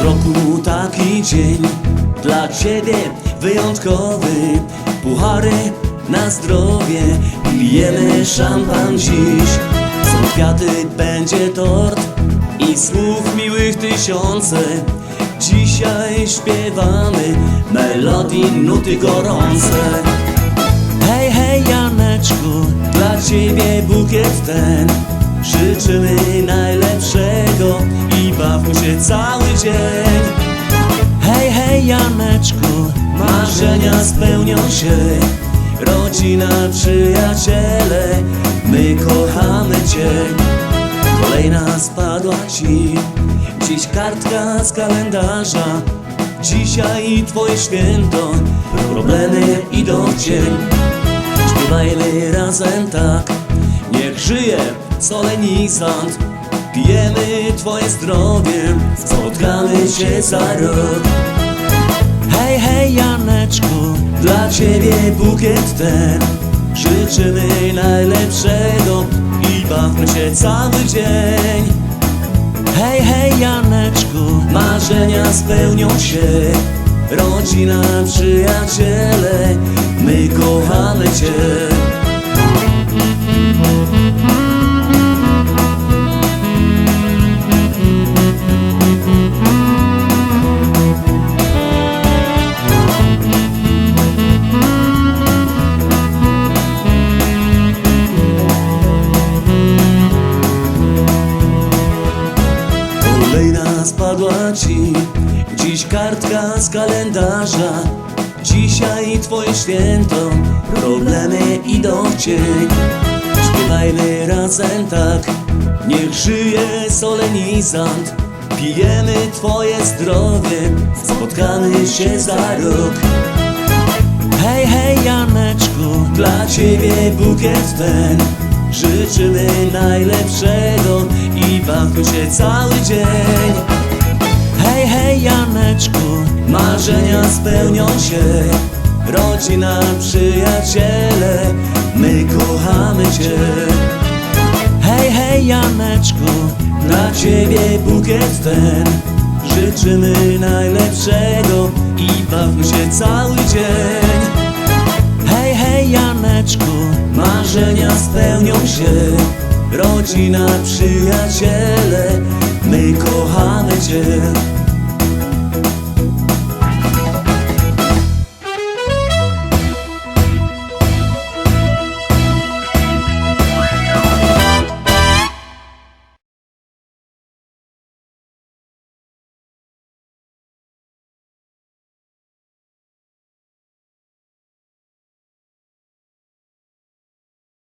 Dzisiaj dzień dla Ciebie wyjątkowy. Puchary na zdrowie Pijemy szampan dziś. Są kwiaty, będzie tort I słów miłych tysiące. Dzisiaj śpiewamy Melodii, nuty gorące. Hej, hej Janeczku, dla ciebie bukiet ten. Życzymy najlepszego i bawmy się cały dzień spełnią się Rodzina, przyjaciele, my kochamy Cię. Kolejna spadła Ci, dziś kartka z kalendarza. Dzisiaj Twoje święto, problemy idą w cień Śpiewajmy razem tak, niech żyje solenizant. Pijemy Twoje zdrowie, spotkamy się za rok Hej, hej Janeczku, dla Ciebie bukiet ten. Życzymy najlepszego i bawmy się cały dzień. Hej, hej Janeczku, marzenia spełnią się. Rodzina, przyjaciele, my kochamy Cię Kolejna spadła ci. Dziś kartka z kalendarza. Dzisiaj twoje święto. Problemy idą w cień. Śpiewajmy razem tak. Niech żyje solenizant. Pijemy twoje zdrowie. Spotkamy się za rok. Hej, hej Janeczku, dla ciebie bukiet ten Życzymy najlepszego i bawmy się cały dzień. Hej, hej Janeczku, marzenia spełnią się. Rodzina, przyjaciele, my kochamy Cię. Hej, hej Janeczku, dla ciebie bukiet ten. Życzymy najlepszego i bawmy się cały dzień marzenia spełnią się. Rodzina, przyjaciele, my kochamy Cię